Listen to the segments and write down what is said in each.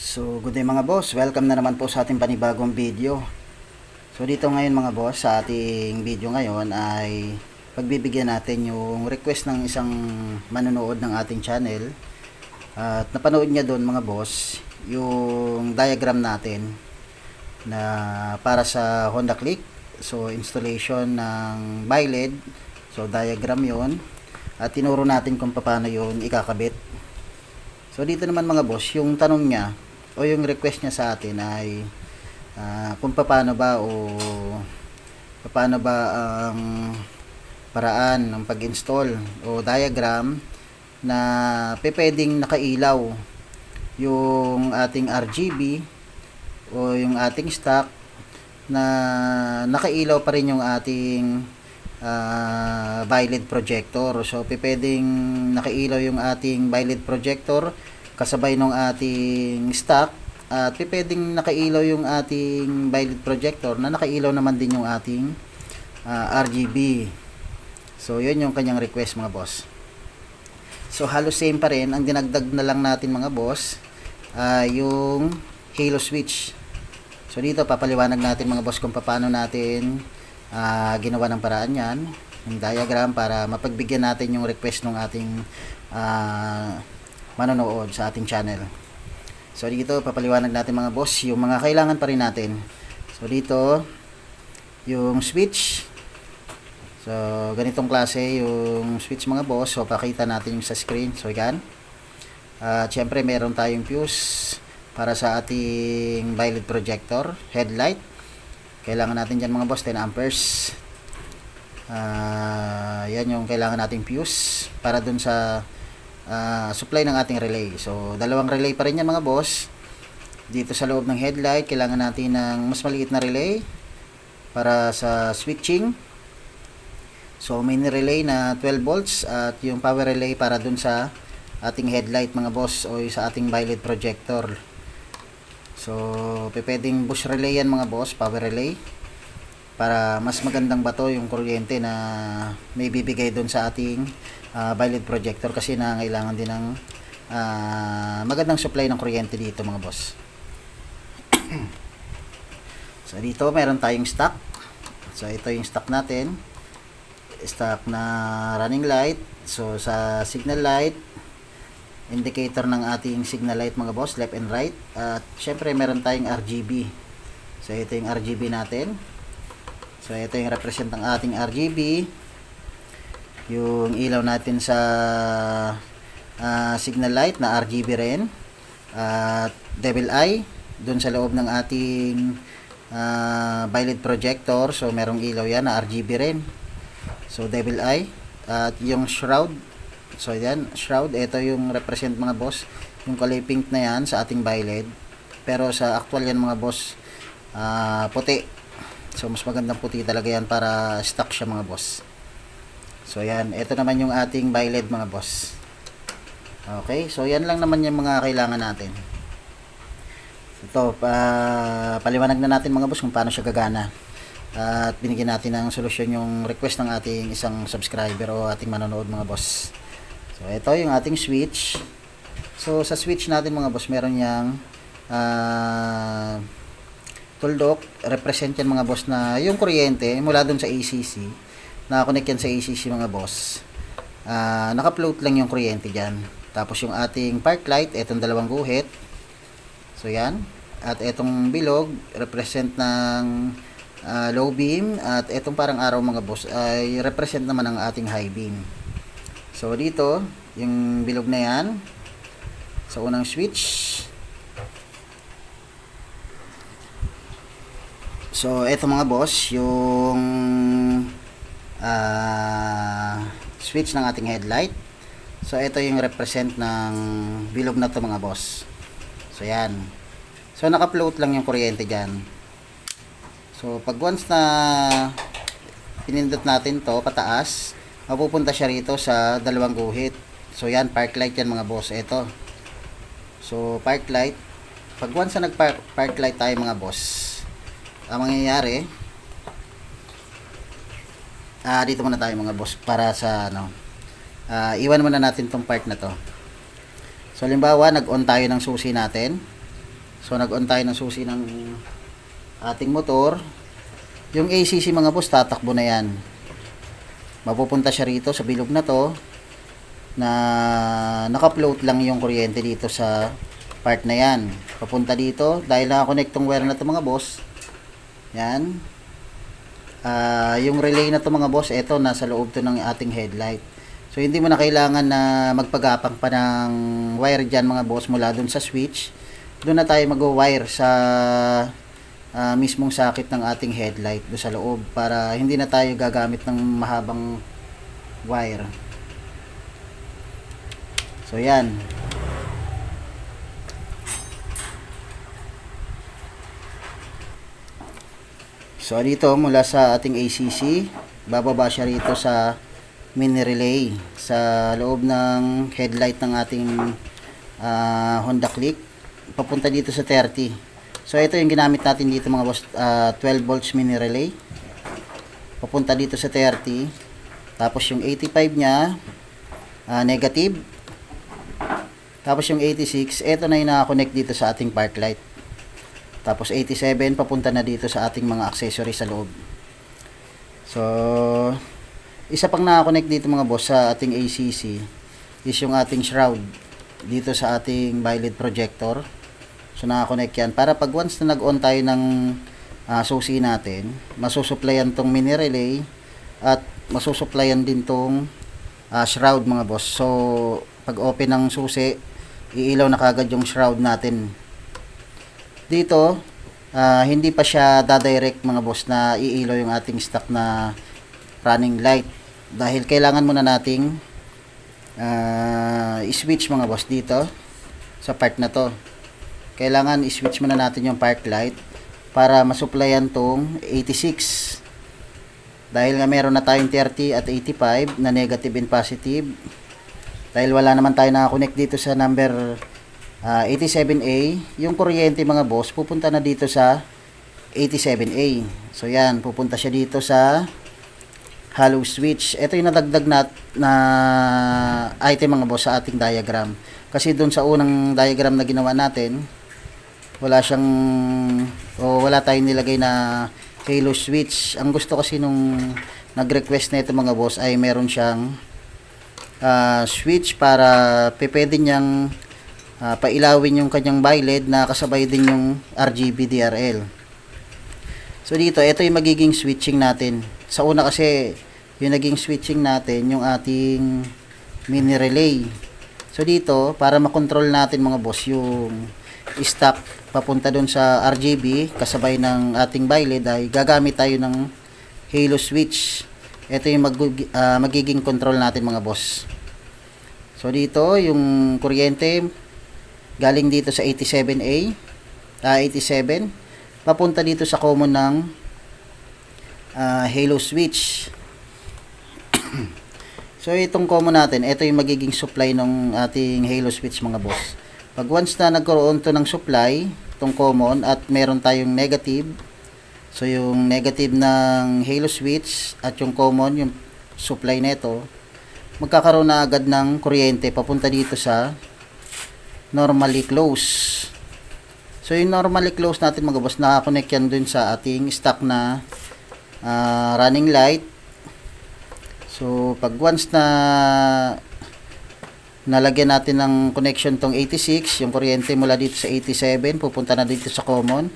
So, good day mga boss. Welcome na naman po sa ating panibagong video. So, dito ngayon mga boss, sa ating video ngayon ay pagbibigyan natin yung request ng isang manonood ng ating channel. At napanood niya doon mga boss, yung diagram natin na para sa Honda Click. So, installation ng BiLED. So, diagram yon At tinuro natin kung paano yon ikakabit. So dito naman mga boss, yung tanong niya o yung request niya sa atin ay ah, kung paano ba o paano ba ang paraan ng pag-install o diagram na pwedeng nakailaw yung ating RGB o yung ating stock na nakailaw pa rin yung ating uh, BiLED projector. So, pwedeng nakailaw yung ating BiLED projector kasabay ng ating stock at pwedeng nakailaw yung ating BiLED projector na nakailaw naman din yung ating ah, RGB. So, yun yung kanyang request mga boss. So, halos same pa rin. Ang dinagdag na lang natin mga boss ay yung halo switch. So, dito papaliwanag natin mga boss kung paano natin ah, ginawa ng paraan yan. Yung diagram para mapagbigyan natin yung request ng ating ah, manonood sa ating channel. So, dito papaliwanag natin mga boss yung mga kailangan pa rin natin. So, dito yung switch So, ganitong klase yung switch mga boss. So, pakita natin yung sa screen. So, yan. At syempre, meron tayong fuse para sa ating violet projector, headlight. Kailangan natin dyan mga boss, 10 amperes. Ah, yan yung kailangan nating fuse para dun sa ah, supply ng ating relay. So, dalawang relay pa rin yan mga boss. Dito sa loob ng headlight, kailangan natin ng mas maliit na relay para sa switching. So, main relay na 12 volts at yung power relay para dun sa ating headlight mga boss o sa ating violet projector. So, pwedeng push relay yan mga boss, power relay para mas magandang bato yung kuryente na may bibigay doon sa ating uh, violet projector kasi nangailangan din ng ah, magandang supply ng kuryente dito mga boss. so, dito meron tayong stock. So, ito yung stock natin stock na running light. So, sa signal light, indicator ng ating signal light mga boss, left and right. At syempre, meron tayong RGB. So, ito yung RGB natin. So, ito yung represent ng ating RGB. Yung ilaw natin sa ah, signal light na RGB rin. At devil eye, dun sa loob ng ating ah, violet projector. So, merong ilaw yan na RGB rin. So, devil eye. At yung shroud. So, yan. Shroud. Ito yung represent mga boss. Yung kulay pink na yan sa ating violet. Pero sa actual yan mga boss, ah, puti. So, mas magandang puti talaga yan para stock siya mga boss. So, yan. Ito naman yung ating violet mga boss. Okay. So, yan lang naman yung mga kailangan natin. Ito, pa, paliwanag na natin mga boss kung paano siya gagana at binigyan natin ng solusyon yung request ng ating isang subscriber o ating manonood mga boss. So ito yung ating switch. So sa switch natin mga boss meron yang uh, tuldok, represent yan mga boss na yung kuryente mula dun sa ACC. Nakakonect yan sa ACC mga boss. Uh, naka-float lang yung kuryente dyan. Tapos yung ating park light, etong dalawang guhit. So yan. At etong bilog, represent ng uh, low beam at itong parang araw mga boss ay represent naman ang ating high beam. So dito, yung bilog na yan sa unang switch. So ito mga boss, yung switch ng ating headlight. So ito yung represent ng bilog na to mga boss. So yan. So naka-float lang yung kuryente diyan. So, pag once na pinindot natin to pataas, mapupunta siya rito sa dalawang guhit. So, yan, park light yan mga boss. Ito. So, park light. Pag once na nag-park park light tayo mga boss, ang mangyayari, ah, dito muna tayo mga boss para sa ano, ah, iwan muna natin tong part na to. So, halimbawa, nag-on tayo ng susi natin. So nag-on tayo ng susi ng ating motor. Yung ACC mga boss, tatakbo na yan. Mapupunta siya rito sa bilog na to na naka-float lang yung kuryente dito sa part na yan. Papunta dito dahil nakakonect tong wire na to mga boss. Yan. Ah, yung relay na to mga boss, ito nasa loob to ng ating headlight. So hindi mo na kailangan na magpagapang pa ng wire diyan mga boss mula dun sa switch. Doon na tayo mag-wire sa ah, mismong sakit ng ating headlight do sa loob para hindi na tayo gagamit ng mahabang wire. So yan. So dito mula sa ating ACC, bababa siya rito sa mini relay sa loob ng headlight ng ating ah, Honda Click papunta dito sa 30. So ito yung ginamit natin dito mga boss, ah, 12 volts mini relay. Papunta dito sa 30. Tapos yung 85 niya ah, negative. Tapos yung 86, ito na yung nakakonect dito sa ating park light. Tapos 87 papunta na dito sa ating mga accessories sa loob. So, isa pang nakakonect dito mga boss sa ating ACC is yung ating shroud dito sa ating biled projector. So, nakakonect yan. Para pag once na nag-on tayo ng ah, susi natin, masusuplayan tong mini relay at masusuplayan din tong ah, shroud mga boss. So, pag open ng susi, iilaw na kagad yung shroud natin dito ah, hindi pa siya dadirect mga boss na iilaw yung ating stock na running light. Dahil kailangan muna nating ah, i-switch mga boss dito sa part na to. Kailangan i-switch muna natin yung park light para masuplayan tong 86 dahil nga meron na tayong 30 at 85 na negative and positive. Dahil wala naman tayo nakakonect dito sa number Ah, 87A, yung kuryente mga boss, pupunta na dito sa 87A. So yan, pupunta siya dito sa hollow switch. Ito yung nadagdag na, na item mga boss sa ating diagram. Kasi doon sa unang diagram na ginawa natin, wala siyang o wala tayong nilagay na halo switch. Ang gusto kasi nung nag-request na ito mga boss ay meron siyang ah, switch para pwede niyang ah, pailawin yung kanyang biled na kasabay din yung RGB DRL. So dito, ito yung magiging switching natin. Sa una kasi, yung naging switching natin, yung ating mini relay. So dito, para makontrol natin mga boss, yung stock papunta doon sa RGB, kasabay ng ating biled ay gagamit tayo ng halo switch. Ito yung mag, ah, magiging control natin mga boss. So dito, yung kuryente, galing dito sa 87A, ah 87, papunta dito sa common ng ah, halo switch. so itong common natin, ito yung magiging supply ng ating halo switch mga boss. Pag once na nagkaroon to ng supply, itong common at meron tayong negative, so yung negative ng halo switch at yung common, yung supply nito, magkakaroon na agad ng kuryente papunta dito sa normally close. So yung normally close natin mga boss, nakakonect yan dun sa ating stock na ah, running light. So pag once na nalagyan natin ng connection tong 86, yung kuryente mula dito sa 87, pupunta na dito sa common.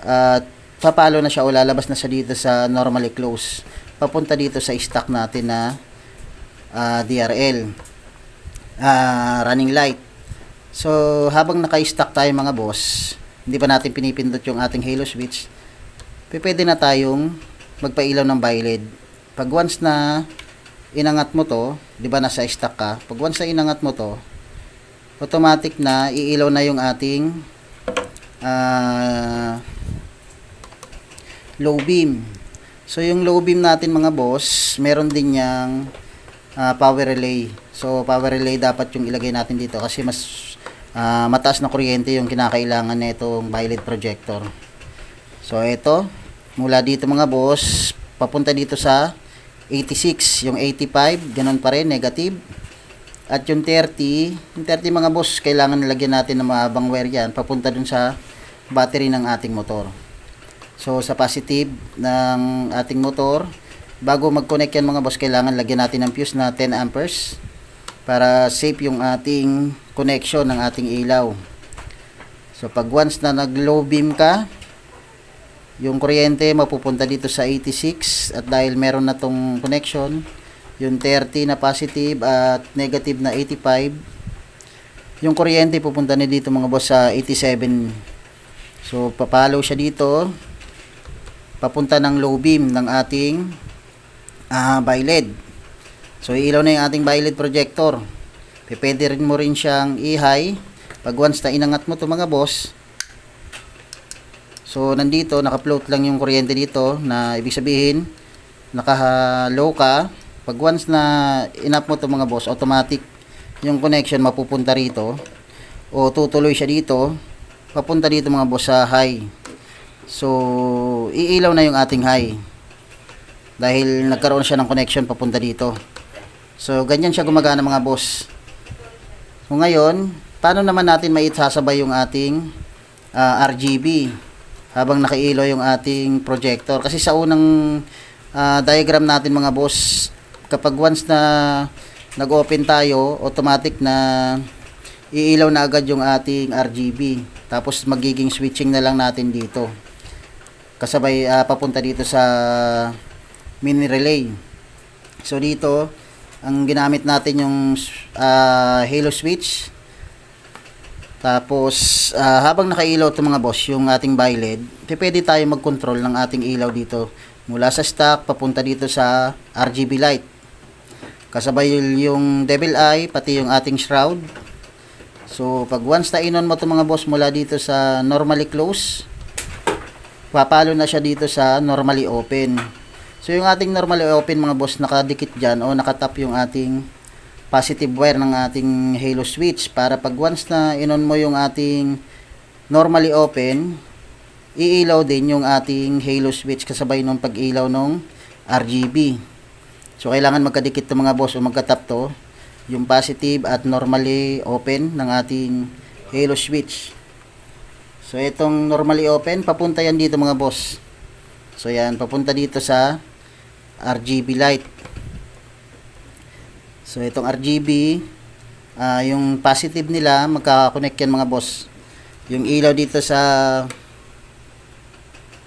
At papalo na siya o lalabas na siya dito sa normally close. Papunta dito sa stock natin na ah, DRL. ah, running light. So, habang naka-stack tayo mga boss, hindi pa natin pinipindot yung ating halo switch, pwede na tayong magpailaw ng biled. Pag once na inangat mo to, di ba nasa stack ka, pag once na inangat mo to, automatic na iilaw na yung ating ah, low beam. So, yung low beam natin mga boss, meron din yang ah, power relay. So, power relay dapat yung ilagay natin dito kasi mas ah, mataas na kuryente yung kinakailangan na itong violet projector. So, ito, mula dito mga boss, papunta dito sa 86, yung 85, ganun pa rin, negative. At yung 30, yung 30 mga boss, kailangan nilagyan natin ng mahabang wire yan, papunta dun sa battery ng ating motor. So sa positive ng ating motor, bago mag-connect yan mga boss, kailangan lagyan natin ng fuse na 10 amperes para safe yung ating connection ng ating ilaw. So pag once na nag-low beam ka, yung kuryente mapupunta dito sa 86 at dahil meron na tong connection, yung 30 na positive at negative na 85, yung kuryente pupunta na dito mga boss sa 87. So papalo siya dito papunta ng low beam ng ating ah BiLED. So ilaw na yung ating BiLED projector. Pwede rin mo rin siyang i-high pag once na inangat mo to mga boss. So nandito naka-float lang yung kuryente dito na ibig sabihin naka-low ka. Pag once na inap mo to mga boss, automatic yung connection mapupunta rito o tutuloy siya dito papunta dito mga boss sa high. So, iilaw na yung ating high. Dahil nagkaroon siya ng connection papunta dito. So, ganyan siya gumagana mga boss. So, ngayon, paano naman natin maitsasabay yung ating ah, RGB habang nakailaw yung ating projector? Kasi sa unang ah, diagram natin mga boss, kapag once na nag-open tayo, automatic na iilaw na agad yung ating RGB. Tapos magiging switching na lang natin dito kasabay ah, papunta dito sa mini relay. So dito, ang ginamit natin yung ah, halo switch. Tapos ah, habang nakailaw to mga boss, yung ating BiLED, pwede tayo mag-control ng ating ilaw dito mula sa stock papunta dito sa RGB light. Kasabay yung devil eye, pati yung ating shroud. So pag once na inon mo to mga boss mula dito sa normally close, papalo na siya dito sa normally open. So yung ating normally open mga boss nakadikit dyan o nakatap yung ating positive wire ng ating halo switch para pag once na inon mo yung ating normally open iilaw din yung ating halo switch kasabay nung pag-ilaw ng RGB. So kailangan magkadikit to mga boss o magkatap to yung positive at normally open ng ating halo switch. So itong normally open, papunta yan dito mga boss. So yan, papunta dito sa RGB light. So itong RGB, ah, yung positive nila, magkakakonect yan mga boss. Yung ilaw dito sa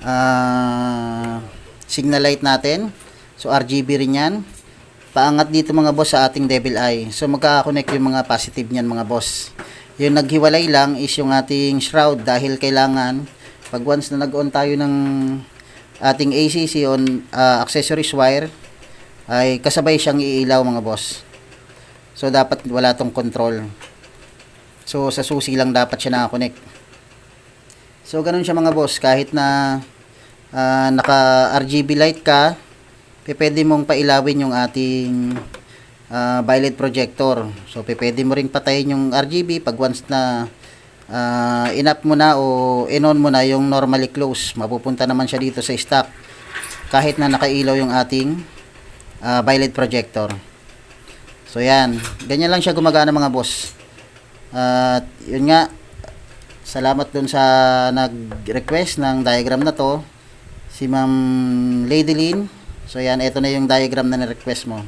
ah, signal light natin. So RGB rin yan. Paangat dito mga boss sa ating devil eye. So magkakakonect yung mga positive niyan mga boss. Yung naghiwalay lang is yung ating shroud dahil kailangan pag once na nag-on tayo ng ating ACC on ah, accessories wire ay kasabay siyang iilaw mga boss. So dapat wala tong control. So sa susi lang dapat siya nakakonect. So ganun siya mga boss kahit na ah, naka RGB light ka, pwede mong pailawin yung ating ah, violet projector. So, pwede mo ring patayin yung RGB pag once na ah, in-up mo na o in-on mo na yung normally close. Mapupunta naman siya dito sa stock kahit na nakailaw yung ating ah, violet projector. So, yan. Ganyan lang siya gumagana mga boss. At, yun nga, salamat dun sa nag-request ng diagram na to. Si Ma'am Lady Lynn. So, yan. Ito na yung diagram na na-request mo.